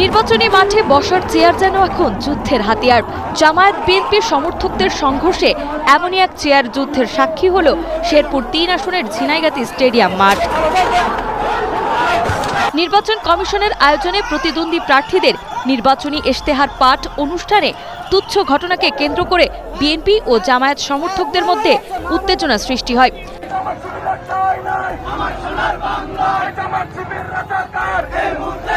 নির্বাচনী মাঠে বসার চেয়ার যেন এখন যুদ্ধের হাতিয়ার। জামায়াত বিএনপি সমর্থকদের সংঘর্ষে এমনই এক চেয়ার যুদ্ধের সাক্ষী হল শেরপুর তিন আসনের ঝিনাইগাতি স্টেডিয়াম মাঠ। নির্বাচন কমিশনের আয়োজনে প্রতিদ্বন্দ্বী প্রার্থীদের নির্বাচনী ইশতেহার পাঠ অনুষ্ঠানে তুচ্ছ ঘটনাকে কেন্দ্র করে বিএনপি ও জামায়াত সমর্থকদের মধ্যে উত্তেজনা সৃষ্টি হয়। আমরা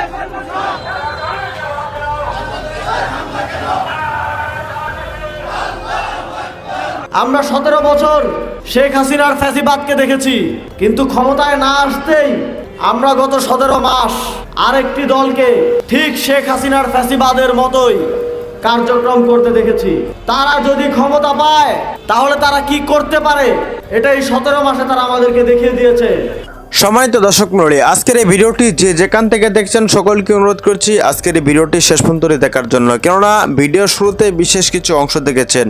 সতেরো বছর শেখ হাসিনার ফ্যাসিবাদকে দেখেছি। কিন্তু ক্ষমতায় না আসতেই আমরা গত সতেরো মাস আরেকটি দলকে ঠিক শেখ হাসিনার ফ্যাসিবাদের মতোই কার্যক্রম করতে দেখেছি। তারা যদি ক্ষমতা পায়, তাহলে তারা কি করতে পারে? এটাই সতেরো মাসে তারা আমাদেরকে দেখিয়ে দিয়েছে। সম্মানিত দর্শক মন্ডলী, আজকের এই ভিডিওটি যে যেখান থেকে দেখছেন সকলকে অনুরোধ করছি আজকের এই ভিডিওটি শেষ পর্যন্ত দেখার জন্য। কেননা ভিডিওর শুরুতে বিশেষ কিছু অংশ দেখেছেন।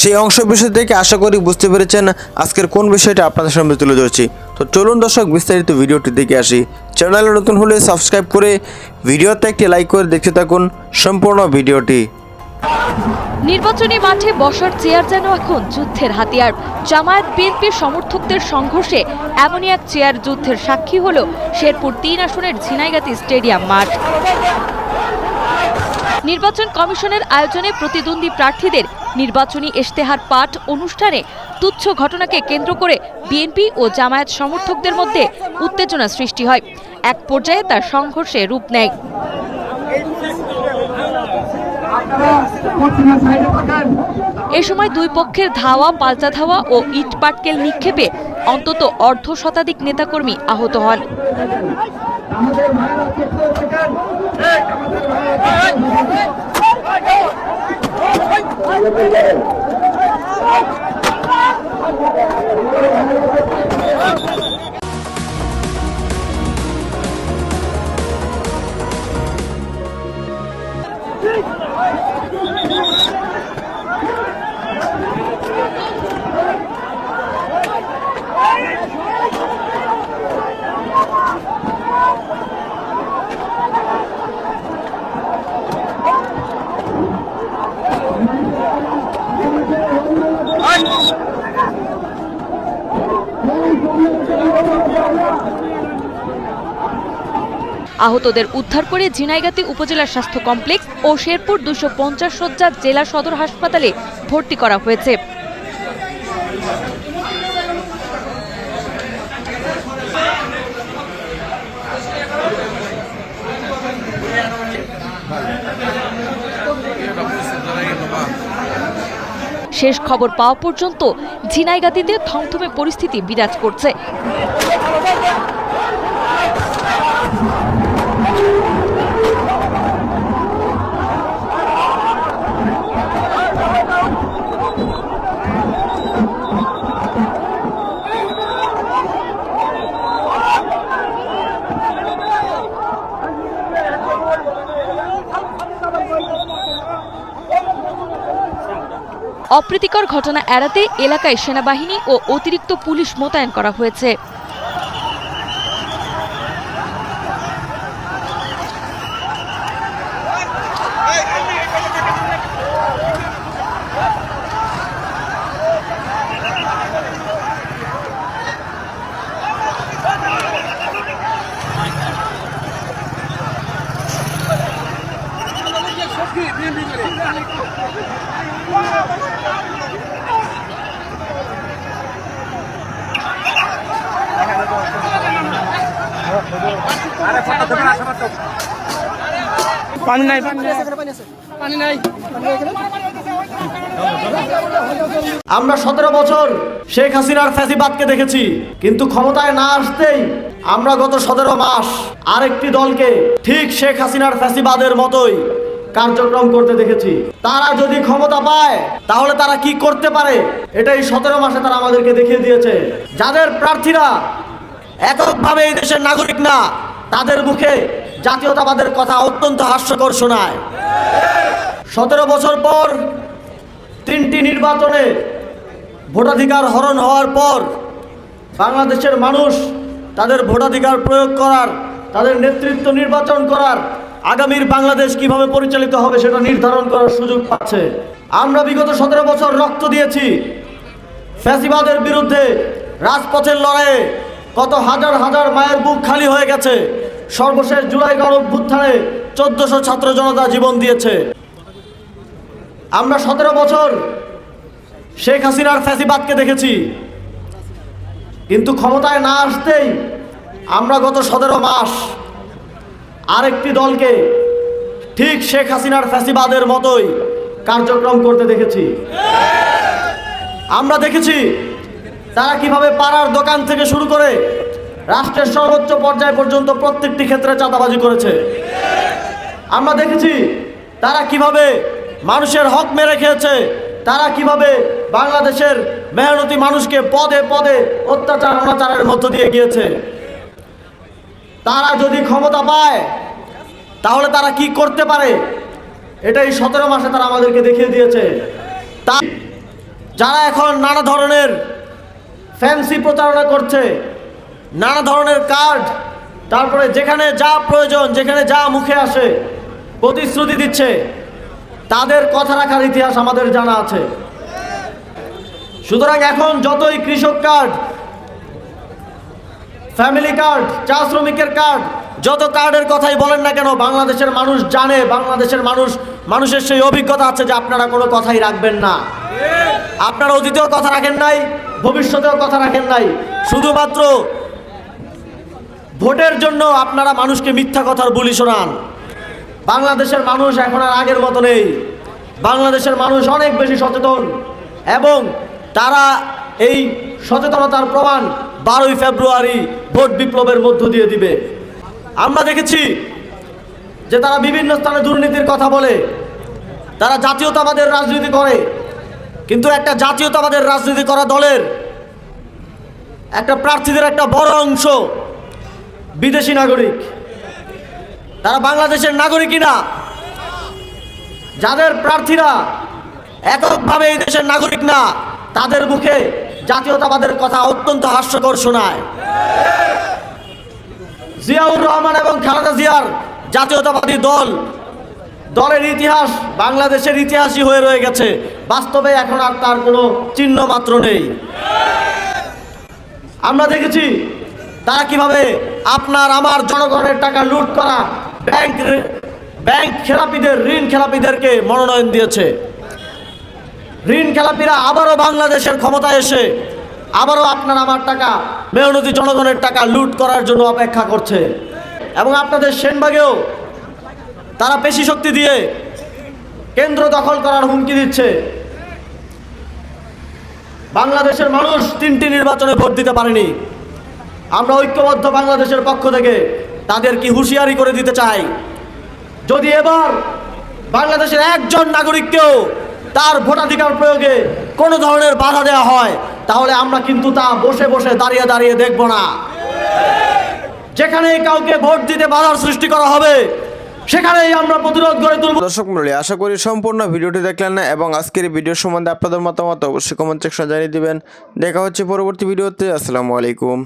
সেই অংশ বিষয় থেকে আশা করি বুঝতে পেরেছেন আজকের কোন বিষয়টা আপনাদের সামনে তুলে ধরছি। তো চলুন দর্শক, বিস্তারিত ভিডিওটি দেখে আসি। চ্যানেলে নতুন হলে সাবস্ক্রাইব করে ভিডিওতে একটি লাইক করে দেখতে থাকুন। সম্পূর্ণ ভিডিওটি নির্বাচনী মাঠে বসার চেয়ার যেন এখন যুদ্ধের হাতিয়ার। জামায়াত বিএনপি সমর্থকদের সংঘর্ষে এমনই এক চেয়ার যুদ্ধের সাক্ষী হল শেরপুর তিন আসনের ঝিনাইগাতি স্টেডিয়াম মাঠ। নির্বাচন কমিশনের আয়োজনে প্রতিদ্বন্দ্বী প্রার্থীদের নির্বাচনী ইশতেহার পাঠ অনুষ্ঠানে তুচ্ছ ঘটনাকে কেন্দ্র করে বিএনপি ও জামায়াত সমর্থকদের মধ্যে উত্তেজনা সৃষ্টি হয়। এক পর্যায়ে তার সংঘর্ষে রূপ নেয়। এ সময় দুই পক্ষের ধাওয়া, পাল্টা ধাওয়া ও ইট পাটকেল নিক্ষেপে অন্তত অর্ধ শতাধিক নেতাকর্মী আহত হন। আহতদের উদ্ধার করে ঝিনাইগাতি উপজেলা স্বাস্থ্য কমপ্লেক্স ও শেরপুর দুশো পঞ্চাশ শয্যার জেলা সদর হাসপাতালে ভর্তি করা হয়েছে। শেষ খবর পাওয়া পর্যন্ত ঝিনাইগাতিতে থমথমে পরিস্থিতি বিরাজ করছে। অপ্রীতিকর ঘটনা এড়াতে এলাকায় সেনাবাহিনী ও অতিরিক্ত পুলিশ মোতায়েন করা হয়েছে। পানি নাই। পানি নাই। আমরা সতেরো বছর শেখ হাসিনার ফ্যাসিবাদকে দেখেছি কিন্তু ক্ষমতায় না আসতেই আমরা গত সতেরো মাস আরেকটি দলকে ঠিক শেখ হাসিনার ফ্যাসিবাদের মতোই কার্যক্রম করতে দেখেছি। তারা যদি ক্ষমতা পায় তাহলে তারা কি করতে পারে? এটাই সতেরো মাসে তারা আমাদেরকে দেখিয়ে দিয়েছে। যাদের প্রার্থীরা এককভাবে এই দেশের নাগরিক না, তাদের মুখে জাতীয়তাবাদের কথা অত্যন্ত হাস্যকর শোনায়। সতেরো বছর পর তিনটি নির্বাচনে ভোটাধিকার হরণ হওয়ার পর বাংলাদেশের মানুষ তাদের ভোটাধিকার প্রয়োগ করার, তাদের নেতৃত্ব নির্বাচন করার আগামীর বাংলাদেশ কীভাবে পরিচালিত হবে সেটা নির্ধারণ করার সুযোগ পাচ্ছে। আমরা বিগত সতেরো বছর রক্ত দিয়েছি। ফ্যাসিবাদের বিরুদ্ধে রাজপথের লড়াইয়ে কত হাজার হাজার মায়ের বুক খালি হয়ে গেছে। সর্বশেষ জুলাই গণ অভ্যুত্থানে চোদ্দশো ছাত্র জনতা জীবন দিয়েছে। আমরা সতেরো বছর শেখ হাসিনার ফ্যাসিবাদকে দেখেছি। কিন্তু ক্ষমতায় না আসতেই আমরা গত সতেরো মাস আরেকটি দলকে ঠিক শেখ হাসিনার ফ্যাসিবাদের মতোই কার্যক্রম করতে দেখেছি। আমরা দেখেছি তারা কীভাবে পাড়ার দোকান থেকে শুরু করে রাষ্ট্রের সর্বোচ্চ পর্যায় পর্যন্ত প্রত্যেকটি ক্ষেত্রে চাঁদাবাজি করেছে? আমরা দেখেছি তারা কীভাবে মানুষের হক মেরে খেয়েছে, তারা কীভাবে বাংলাদেশের মেহনতি মানুষকে পদে পদে অত্যাচার, অনাচারের মধ্য দিয়ে গিয়েছে। তারা যদি ক্ষমতা পায়, তাহলে তারা কি করতে পারে? এটাই সতেরো মাসে তারা আমাদেরকে দেখিয়ে দিয়েছে। তা যারা এখন নানা ধরনের ফ্যান্সি প্রচারণা করছে, নানা ধরনের কার্ড, তারপরে যেখানে যা প্রয়োজন, যেখানে যা মুখে আসে, প্রতিশ্রুতি দিচ্ছে, তাদের কথা রাখার ইতিহাস আমাদের জানা আছে। সুতরাং এখন যতই কৃষক কার্ড, ফ্যামিলি কার্ড, চা শ্রমিকের কার্ড, যত কার্ডের কথাই বলেন না কেন, বাংলাদেশের মানুষ জানে, বাংলাদেশের মানুষ, মানুষের সেই অভিজ্ঞতা আছে যে আপনারা কোনো কথাই রাখবেন না। আপনারা অতীতেও কথা রাখেন নাই ভবিষ্যতেও কথা রাখেন নাই। শুধুমাত্র ভোটের জন্য আপনারা মানুষকে মিথ্যা কথার বলি শোনান। বাংলাদেশের মানুষ এখন আর আগের মতো নেই। বাংলাদেশের মানুষ অনেক বেশি সচেতন এবং তারা এই সচেতনতার প্রমাণ বারোই ফেব্রুয়ারি ভোট বিপ্লবের মধ্য দিয়ে দিবে। আমরা দেখেছি যে তারা বিভিন্ন স্থানে দুর্নীতির কথা বলে, তারা জাতীয়তাবাদের রাজনীতি করে কিন্তু একটা জাতীয়তাবাদের রাজনীতি করা দলের। একটা প্রার্থীদের একটা বড় অংশ বিদেশি নাগরিক। তারা বাংলাদেশের নাগরিকই না। যাদের প্রার্থীরা এককভাবে এই দেশের নাগরিক না, তাদের মুখে জাতীয়তাবাদের কথা অত্যন্ত হাস্যকর শোনায়। জিয়াউর রহমান এবং খালেদা জিয়ার জাতীয়তাবাদী দল, দলের ইতিহাস বাংলাদেশের ইতিহাসই হয়ে রয়ে গেছে। বাস্তবে এখন আর তার কোনো চিহ্ন মাত্র নেই। আমরা দেখেছি তারা কীভাবে আপনার আমার জনগণের টাকা লুট করা ব্যাংক ব্যাংক খেলাপিদের, ঋণ খেলাপিদেরকে মনোনয়ন দিয়েছে। ঋণ খেলাপিরা আবারও বাংলাদেশের ক্ষমতায় এসে আবারও আপনার আমার টাকা, মেহনতি জনগণের টাকা লুট করার জন্য অপেক্ষা করছে। এবং আপনাদের সেনবাগেও তারা পেশি শক্তি দিয়ে কেন্দ্র দখল করার হুমকি দিচ্ছে। বাংলাদেশের মানুষ তিনটি নির্বাচনে ভোট দিতে পারেনি। আমরা ঐক্যবদ্ধ বাংলাদেশের পক্ষ থেকে তাদের কি হুঁশিয়ারি করে দিতে চাই। যদি এবার বাংলাদেশের একজন নাগরিককেও তার ভোটাধিকার প্রয়োগে কোনো ধরনের বাধা দেওয়া হয়, তাহলে আমরা কিন্তু তা বসে বসে দাঁড়িয়ে দাঁড়িয়ে দেখব না। যেখানেই কাউকে ভোট দিতে বাধার সৃষ্টি করা হবে সেখানেই আমরা প্রতিরোধ গড়ে তুলব। দর্শক মন্ডলী, আশা করি সম্পূর্ণ ভিডিওটি দেখলেন না এবং আজকের ভিডিও সম্বন্ধে আপনাদের মতামত অবশ্যই কমেন্ট সেকশনে জানিয়ে দিবেন। দেখা হচ্ছে পরবর্তী ভিডিওতে, আসসালামু আলাইকুম।